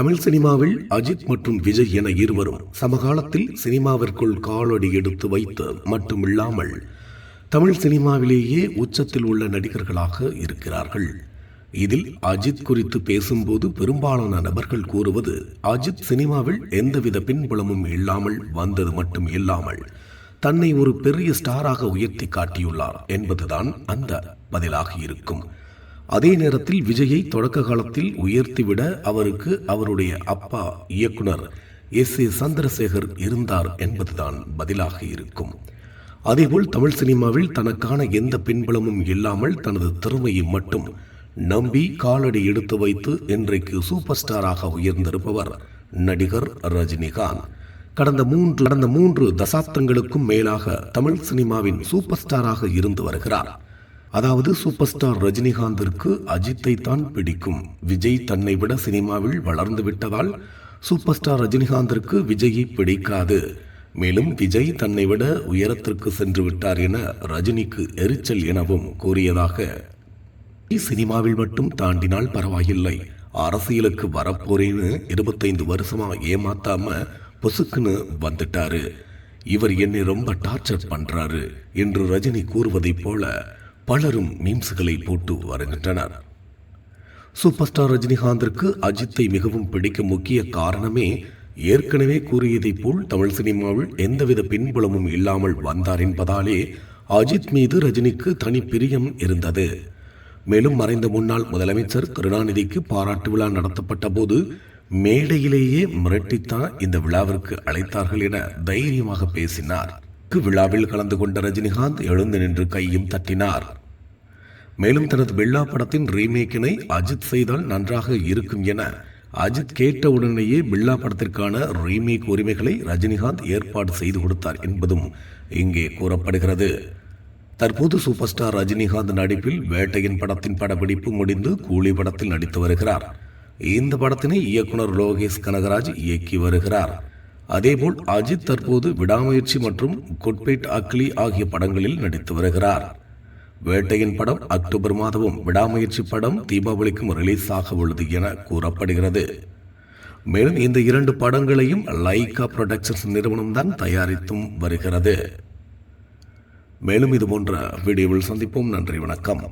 தமிழ் சினிமாவில் அஜித் மற்றும் விஜய் என இருவரும் சமகாலத்தில் சினிமாவிற்குள் காலடி எடுத்து வைத்து மட்டுமில்லாமல் தமிழ் சினிமாவிலேயே உச்சத்தில் உள்ள நடிகர்களாக இருக்கிறார்கள். இதில் அஜித் குறித்து பேசும்போது பெரும்பாலான நபர்கள் கூறுவது அஜித் சினிமாவில் எந்தவித பின்புலமும் இல்லாமல் வந்தது மட்டும் இல்லாமல் தன்னை ஒரு பெரிய ஸ்டாராக உயர்த்தி காட்டியுள்ளார் என்பதுதான் அந்த பதிலாக இருக்கும். அதே நேரத்தில் விஜயை தொடக்க காலத்தில் உயர்த்திவிட அவருக்கு அவருடைய அப்பா இயக்குனர் எஸ். ஏ. சந்திரசேகர் இருந்தார் என்பதுதான் பதிலாக இருக்கும். அதேபோல் தமிழ் சினிமாவில் தனக்கான எந்த பின்பலமும் இல்லாமல் தனது திறமையை மட்டும் நம்பி காலடி எடுத்து வைத்து இன்றைக்கு சூப்பர் ஸ்டாராக உயர்ந்திருப்பவர் நடிகர் ரஜினிகாந்த். கடந்த மூன்று கடந்த மூன்று தசாப்தங்களுக்கும் மேலாக தமிழ் சினிமாவின் சூப்பர் ஸ்டாராக இருந்து வருகிறார். அதாவது சூப்பர் ஸ்டார் ரஜினிகாந்திற்கு அஜித்தை தான் பிடிக்கும். விஜய் தன்னை விட சினிமாவில் வளர்ந்து விட்டதால் சூப்பர் ஸ்டார் ரஜினிகாந்திற்கு விஜயை பிடிக்காது. மேலும் விஜய் தன்னை விட உயரத்திற்கு சென்று விட்டார் என ரஜினிக்கு எரிச்சல் எனவும் கூறியதாக. சினிமாவில் மட்டும் தாண்டினால் பரவாயில்லை. அரசியலுக்கு வரப்போறேன்னு இருபத்தைந்து வருஷமா ஏமாத்தாம பொசுக்குன்னு வந்துட்டாரு. இவர் என்னை ரொம்ப டார்ச்சர் பண்றாரு என்று ரஜினி கூறுவதைப் போல பலரும் மீம்ஸ்களை போட்டு வருகின்றனர். சூப்பர் ஸ்டார் ரஜினிகாந்திற்கு அஜித்தை மிகவும் பிடிக்க முக்கிய காரணமே ஏற்கனவே கூறியதைப் போல் தமிழ் சினிமாவில் எந்தவித பின்புலமும் இல்லாமல் வந்தார் என்பதாலே அஜித் மீது ரஜினிக்கு தனி பிரியம் இருந்தது. மேலும் மறைந்த முன்னாள் முதலமைச்சர் கருணாநிதிக்கு பாராட்டு விழா நடத்தப்பட்ட போது மேடையிலேயே மிரட்டித்தான் இந்த விழாவிற்கு அழைத்தார்கள் என தைரியமாக பேசினார். விழாவில் கலந்து கொண்ட ரஜினிகாந்த் எழுந்து நின்று கையும் தட்டினார். மேலும் தனது பில்லா படத்தின் ரீமேக்கினை அஜித் செய்தால் நன்றாக இருக்கும் என அஜித் கேட்ட உடனேயே பில்லா படத்திற்கான ரீமேக் உரிமைகளை ரஜினிகாந்த் ஏற்பாடு செய்து கொடுத்தார் என்பதும் இங்கே கூறப்படுகிறது. தற்போது சூப்பர் ஸ்டார் ரஜினிகாந்த் நடிப்பில் வேட்டையின் படத்தின் படப்பிடிப்பு முடிந்து கூலி படத்தில் நடித்து வருகிறார். இந்த படத்தினை இயக்குனர் லோகேஷ் கனகராஜ் இயக்கி வருகிறார். அதேபோல் அஜித் தற்போது விடாமுயற்சி மற்றும் குட்பேட் அக்லி ஆகிய படங்களில் நடித்து வருகிறார். வேட்டையின் படம் அக்டோபர் மாதமும் விடாமுயற்சி படம் தீபாவளிக்கும் ரிலீஸ் ஆக உள்ளது என கூறப்படுகிறது. மேலும் இந்த இரண்டு படங்களையும் லைகா புரொடக்ஷன்ஸ் நிறுவனம் தான் தயாரித்தும் வருகிறது. மேலும் இது போன்ற வீடியோவில் சந்திப்போம். நன்றி வணக்கம்.